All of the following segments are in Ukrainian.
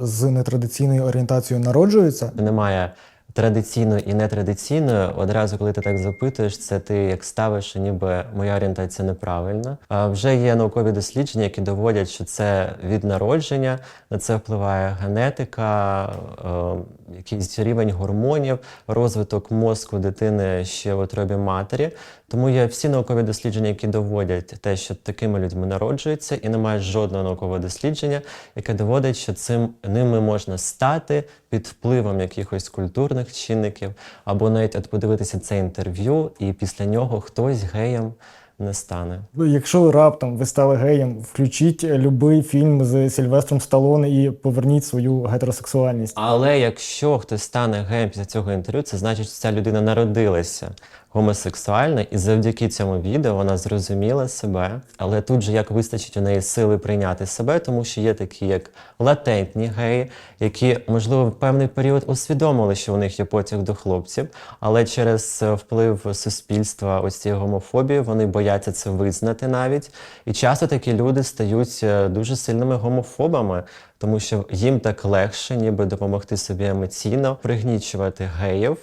з нетрадиційною орієнтацією народжуються? Немає традиційної і нетрадиційної. Одразу, коли ти так запитуєш, це ти як ставиш, ніби моя орієнтація неправильна. А вже є наукові дослідження, які доводять, що це від народження, на це впливає генетика, е, якийсь рівень гормонів, розвиток мозку дитини ще в утробі матері. Тому є всі наукові дослідження, які доводять те, що такими людьми народжуються, і немає жодного наукового дослідження, яке доводить, що цим ними можна стати під впливом якихось культурних чинників, або навіть от подивитися це інтерв'ю, і після нього хтось геєм не стане. Ну, Якщо раптом ви стали геєм, включіть любий фільм з Сільвестром Сталоне і поверніть свою гетеросексуальність. Але якщо хтось стане геєм після цього інтерв'ю, це значить, що ця людина народилася гомосексуальна, і завдяки цьому відео вона зрозуміла себе. Але тут же як вистачить у неї сили прийняти себе, тому що є такі, як латентні геї, які, можливо, в певний період усвідомили, що у них є потяг до хлопців, але через е, вплив суспільства ось цієї гомофобії вони бояться це визнати навіть. І часто такі люди стають е, дуже сильними гомофобами, тому що їм так легше, ніби допомогти собі емоційно, пригнічувати геїв.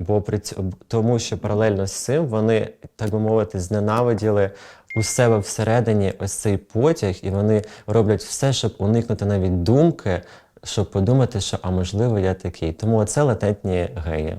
Бо при цьому, тому що паралельно з цим вони, так би мовити, зненавиділи у себе всередині ось цей потяг, і вони роблять все, щоб уникнути навіть думки, щоб подумати, що а можливо я такий. Тому це латентні геї.